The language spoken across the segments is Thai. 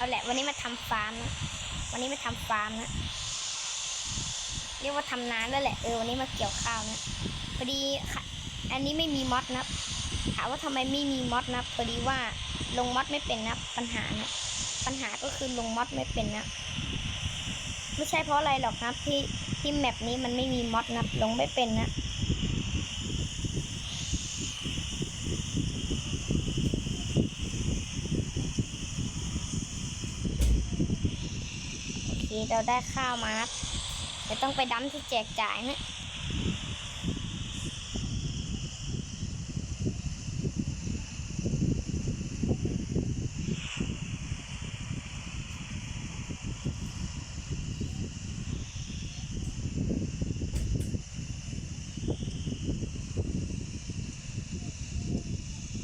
เอาแหละ วันนี้มาทำฟาร์มนะวันนี้มาทำฟาร์มนะเรียกว่าทำนานแล้วแหละเออวันนี้มาเกี่ยวข้าวนะพอดีค่ะ อันนี้ไม่มีมอดนะถามว่าทำไมไม่มีมอดนะพอดีว่าลงมอดไม่เป็นนะปัญหานะปัญหาก็คือลงมอดไม่เป็นนะไม่ใช่เพราะอะไรหรอกนะที่ที่แมปนี้มันไม่มีมอดนะลงไม่เป็นนะ โอเราได้ข้าวมานะเดี๋ยวต้องไปดั้มที่แจกจ่ายนะ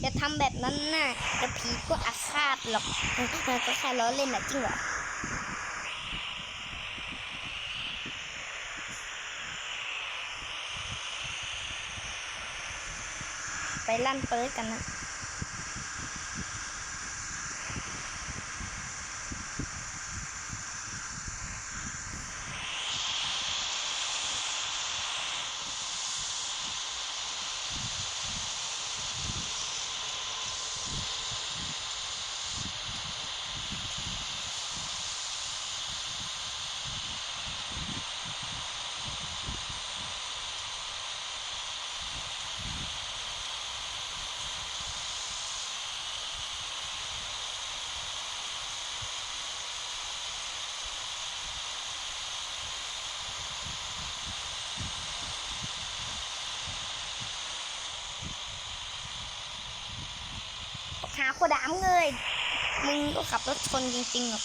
จะทำแบบนั้นน่ะเดี๋ยวผีก็อาฆาตหรอกมันก็แค่ล้อเล่นนะจริงเหรอ ไปลั่นเปิดกันนะ โคดามเลยมึงก็ขับรถชนจริงๆหรอก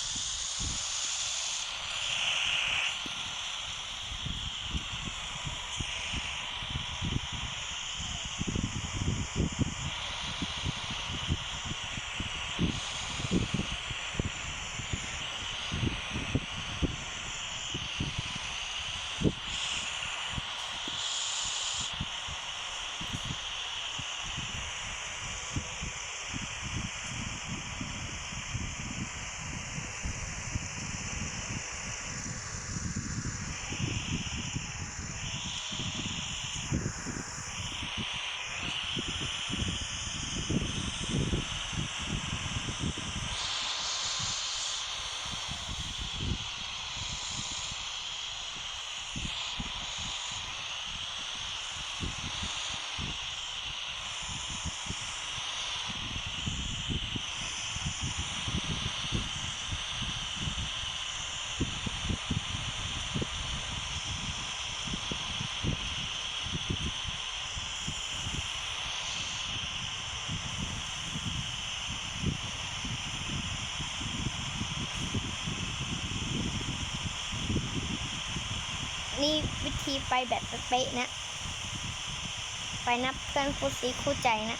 นี่วิธีไป แบบเป๊ะนะ ไปนับเพื่อนคู่ซีคู่ใจนะ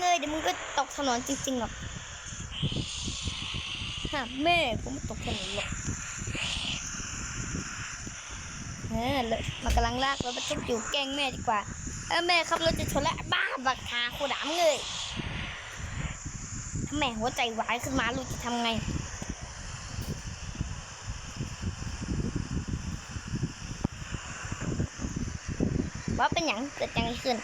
เงยเดี๋ยวมึงก็ตกถนนจริงๆหรอกฮะแม่กูไม่ตกถนนหรอกเออเลยมันกำลังลากรถบรรทุกอยู่แกล้งแม่ดีกว่า เออแม่ขับรถจะชนแล้วบ้าบักหาโคดามเงยถ้าแม่หัวใจวายขึ้นมาลูกจะทำไงว่าเป็นอย่างเกิดยังไงขึ้น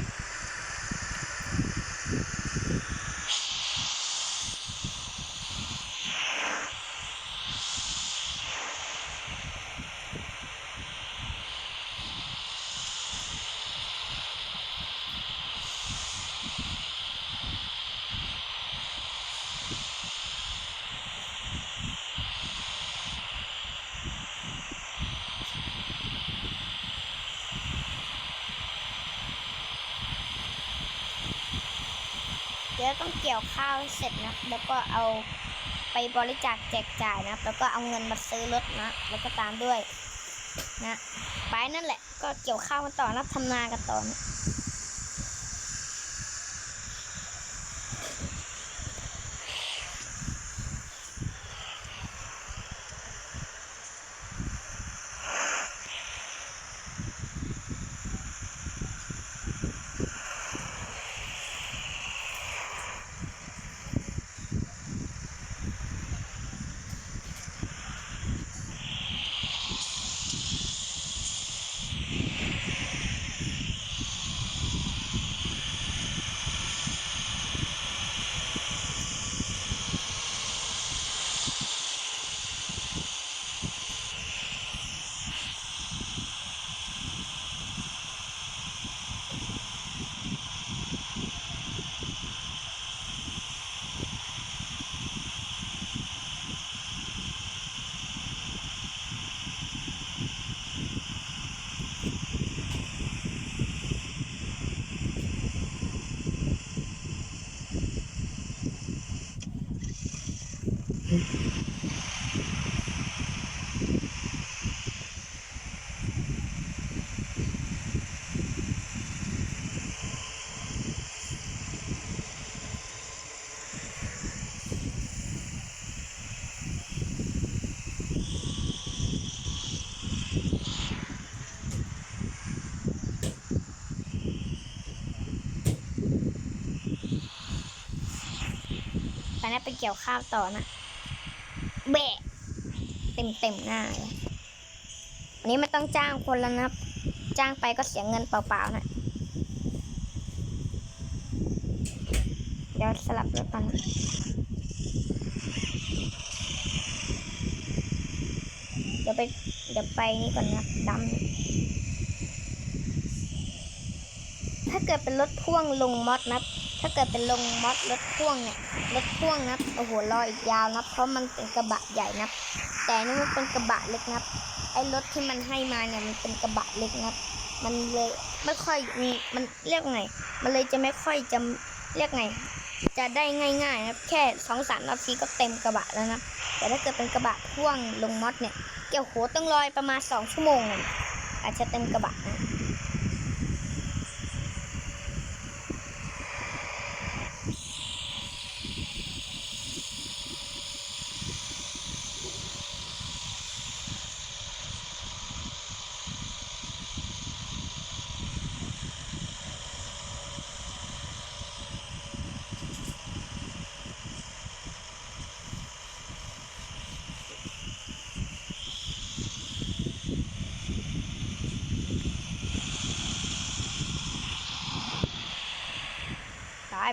ดี๋ยวต้องเกี่ยวข้าวเสร็จนะ แล้วก็เอาไปบริจาคแจกจ่ายนะ แล้วก็เอาเงินมาซื้อรถนะ แล้วก็ตามด้วยนะ ไปนั่นแหละ ก็เกี่ยวข้าวมาต่อรับทำนากันต่อนะ ไปเกี่ยวข้าวต่อนะแบะเต็มเต็มๆหน้าเลยอันนี้ไม่ต้องจ้างคนแล้วนะจ้างไปก็เสียเงินเปล่าๆนะเดี๋ยวสลับรถกันเดี๋ยวไปเดี๋ยวไปนี่ก่อนนะดำถ้าเกิดเป็นรถพ่วงลงมอดนะ ถ้าเกิดเป็นลงมอดรถพ่วงเนี่ยรถพ่วงนะโอ้โหรออีกยาวนะเพราะมันเป็นกระบะใหญ่นะแต่นี่มันเป็นกระบะเล็กนะไอ้รถที่มันให้มาเนี่ยมันเป็นกระบะเล็กนะมันเลยไม่ค่อยมีมันเรียกไง มันเลยจะไม่ค่อยจะเรียกไง จะได้ง่ายๆนะแค่สองสามนาทีก็เต็มกระบะแล้วนะแต่ถ้าเกิดเป็นกระบะพ่วงลงมอดเนี่ยเกี่ยวโหต้องรอยประมาณสองชั่วโมงอาจจะเต็มกระบะนะ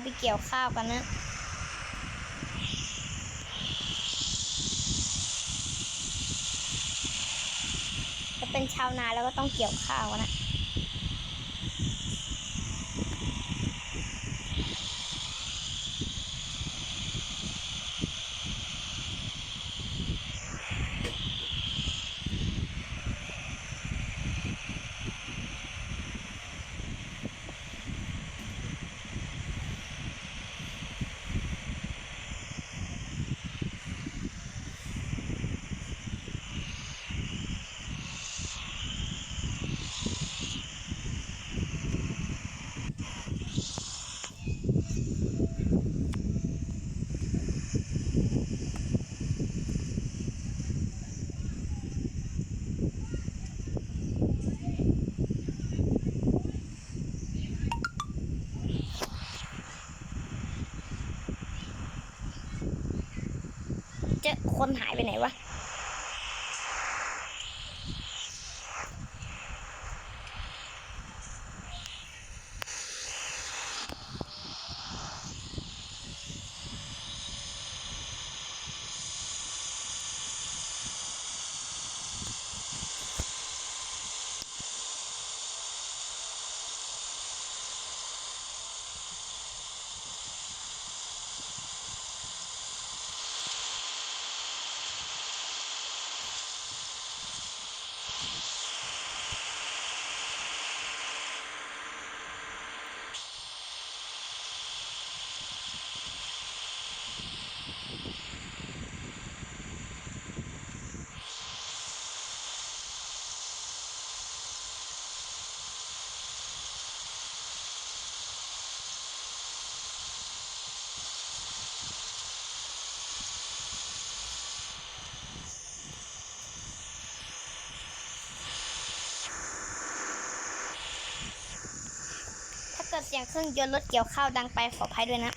ไปเกี่ยวข้าวกันนะจะเป็นชาวนาแล้วก็ต้องเกี่ยวข้าวนะ จะคนหายไปไหนวะ สียงเครื่องยนต์รถเกี่ยวข้าวดังไปขออภัยด้วยนะ